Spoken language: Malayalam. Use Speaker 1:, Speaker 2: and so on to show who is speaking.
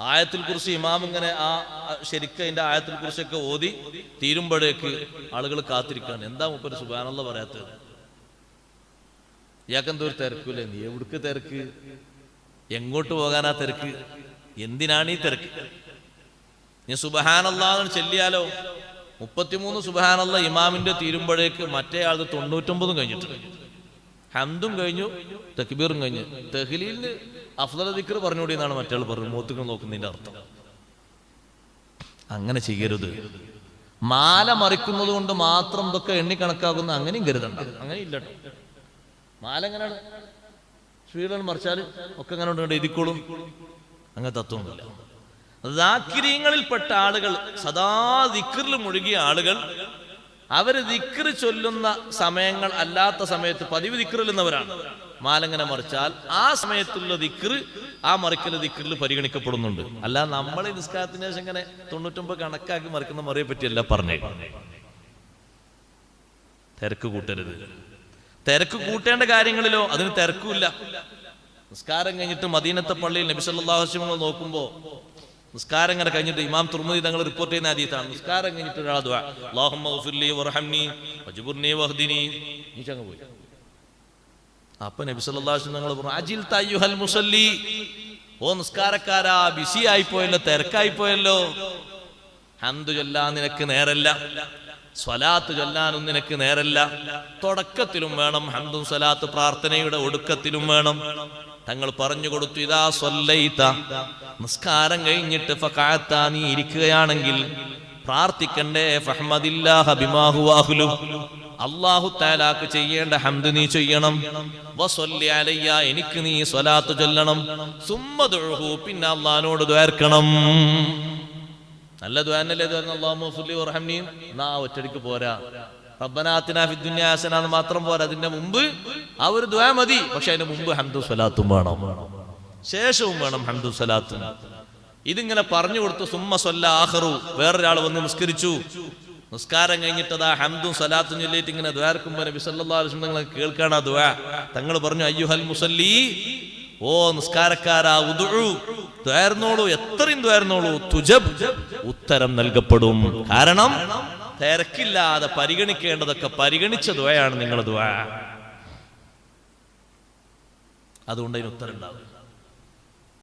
Speaker 1: ആയത്തിൽ കുറിച്ച് ഇമാം ഇങ്ങനെ ആ ശരിക്ക് അതിന്റെ ആയത്തിൽ കുറിച്ചൊക്കെ ഓതി തീരുമ്പോഴേക്ക് ആളുകൾ കാത്തിരിക്കാണ്. എന്താ മുപ്പൊരു സുബാനുള്ള പറയാത്തത്? ഇയാൾക്കെന്തോ ഒരു തിരക്കൂലേ നീ എവിടുക്ക് തിരക്ക്? എങ്ങോട്ട് പോകാനാ തിരക്ക്? എന്തിനാണ് ഈ തിരക്ക്? നീ സുബഹാനല്ലാന്ന് ചെല്ലിയാലോ? മുപ്പത്തിമൂന്ന് സുബഹാനല്ല ഇമാമിന്റെ തീരുമ്പോഴേക്ക് മറ്റേ ആൾ തൊണ്ണൂറ്റൊമ്പതും കഴിഞ്ഞിട്ടുണ്ട് ഹംദും കഴിഞ്ഞു തക്ബീറും കഴിഞ്ഞു. തെഹ്ലീലിന് അഫ്ദൽ ദിക്കർ പറഞ്ഞുകൂടി എന്നാണ് മറ്റാൾ പറഞ്ഞു മൂത്തുകൾ നോക്കുന്നതിന്റെ അർത്ഥം. അങ്ങനെ ചെയ്യരുത്. മാല മറിക്കുന്നത് കൊണ്ട് മാത്രം ഇതൊക്കെ എണ്ണി കണക്കാക്കുന്ന അങ്ങനെയും കരുതണ്ട. അങ്ങനെ ഇല്ലട്ടോ മാല എങ്ങനെയാണ്? ശ്രീലൻ മറിച്ചാൽ ഒക്കെ അങ്ങനെ ഉണ്ട്. എഴുതിക്കോളും അങ്ങനെ തത്വമൊന്നുമില്ല. ദാക്കിര്യങ്ങളിൽപ്പെട്ട ആളുകൾ സദാ ദിക്കറിൽ മുഴുകിയ ആളുകൾ അവർ ദിക്റ് ചൊല്ലുന്ന സമയങ്ങൾ അല്ലാത്ത സമയത്ത് പതിവ് ദിക്കറിലുന്നവരാണ് മാലങ്ങനെ മറിച്ചാൽ ആ സമയത്തുള്ള ദിക്റ് ആ മറിക്കൽ ദിക്റിൽ പരിഗണിക്കപ്പെടുന്നുണ്ട്. അല്ല നമ്മൾ നിസ്കാരത്തിന് ശേഷം ഇങ്ങനെ തൊണ്ണൂറ്റൊമ്പത് കണക്കാക്കി മറിക്കുന്ന മറിയെ പറ്റിയല്ല പറഞ്ഞേ. തിരക്ക് കൂട്ടരുത്. തിരക്ക് കൂട്ടേണ്ട കാര്യങ്ങളിലോ അതിന് തിരക്കുമില്ല. നിസ്കാരം കഴിഞ്ഞിട്ട് മദീനത്തെ പള്ളിയിൽ നബി സല്ലല്ലാഹു അലൈഹി വസല്ലം നോക്കുമ്പോ നിസ്കാരം ഇങ്ങനെ കഴിഞ്ഞിട്ട് ഇമാം തുർമുദി തങ്ങൾ റിപ്പോർട്ട് ചെയ്യുന്ന ഹദീസാണ്. നിസ്കാരം കഴിഞ്ഞിട്ട് ഒരാൾ പോയി. അപ്പൊ നബി അലൈഹി തങ്ങൾ പറഞ്ഞു മുസല്ലി. ഓ നിസ്കാരക്കാരാ ബിസി ആയിപ്പോയല്ലോ തിരക്കായിപ്പോയല്ലോ. ഹന്തു ചൊല്ലാൻ നിനക്ക് നേരല്ല. സ്വലാത്ത് ചൊല്ലാനും നിനക്ക് നേരല്ല. തുടക്കത്തിലും വേണം ഹന്തും സ്വലാത്ത് പ്രാർത്ഥനയുടെ ഒടുക്കത്തിലും വേണം. തങ്ങൾ പറഞ്ഞു കൊടുത്തു ഇതാ സ്വല്ലൈത. നിസ്കാരം കഴിഞ്ഞിട്ട് ഫക്കാത്താ നീ ഇരിക്കുകയാണെങ്കിൽ പ്രാർത്ഥിക്കണ്ടേ ഫഹ്മദില്ലാഹ ബിമാഹു താലാക്ക് അല്ലാഹു തആലാക്ക് ചെയ്യേണ്ട ഹംദ് നീ ചെയ്യണം. വസല്ലി അലയ്യ എനിക്ക് നീ സ്വലാത്ത് ചൊല്ലണം. സുമ്മതൊഴുകൂ പിന്നെ അള്ളഹാനോട് ദ്വേർക്കണം നല്ല ദ്വാനല്ലേ അള്ളാഹു ഫുല്ലി നാ ഒറ്റടിക്ക് പോരാ. റബ്ബനാത്തിന മാത്രം പോരാ. അതിന്റെ മുമ്പ് ആ ഒരു ദ്വാ മതി. പക്ഷെ അതിന്റെ മുമ്പ് ഹംദു സ്വലാത്തും വേണം. ശേഷവും വേണം ഹംദു സലാത്ത്. ഇതിങ്ങനെ പറഞ്ഞു കൊടുത്തു സുമ്മ സ്വല്ല ആഹറു വേറൊരാൾ വന്ന് നിസ്കരിച്ചു. നിസ്കാരം കഴിഞ്ഞിട്ട് അതാ ഹംദും സലാത്തും ചൊല്ലിയിട്ട് ഇങ്ങനെ ദ്വാരക്കുമ്പോ നബി കേൾക്കാണ് ദ്വാ. തങ്ങൾ പറഞ്ഞു അയ്യുഹൽ മുസല്ലി ഓ നിസ്കാരക്കാരാ ഉദുഉ. ദ്വാരുന്നോളൂ എത്രയും ദ്വാരുന്നോളൂ. തുജബ് ഉത്തരം നൽകപ്പെടും. കാരണം തിരക്കില്ലാതെ പരിഗണിക്കേണ്ടതൊക്കെ പരിഗണിച്ച ദ്വയാണ് നിങ്ങൾ ദ്വ. അതുകൊണ്ട് അതിന് ഉത്തരം ഉണ്ടാവും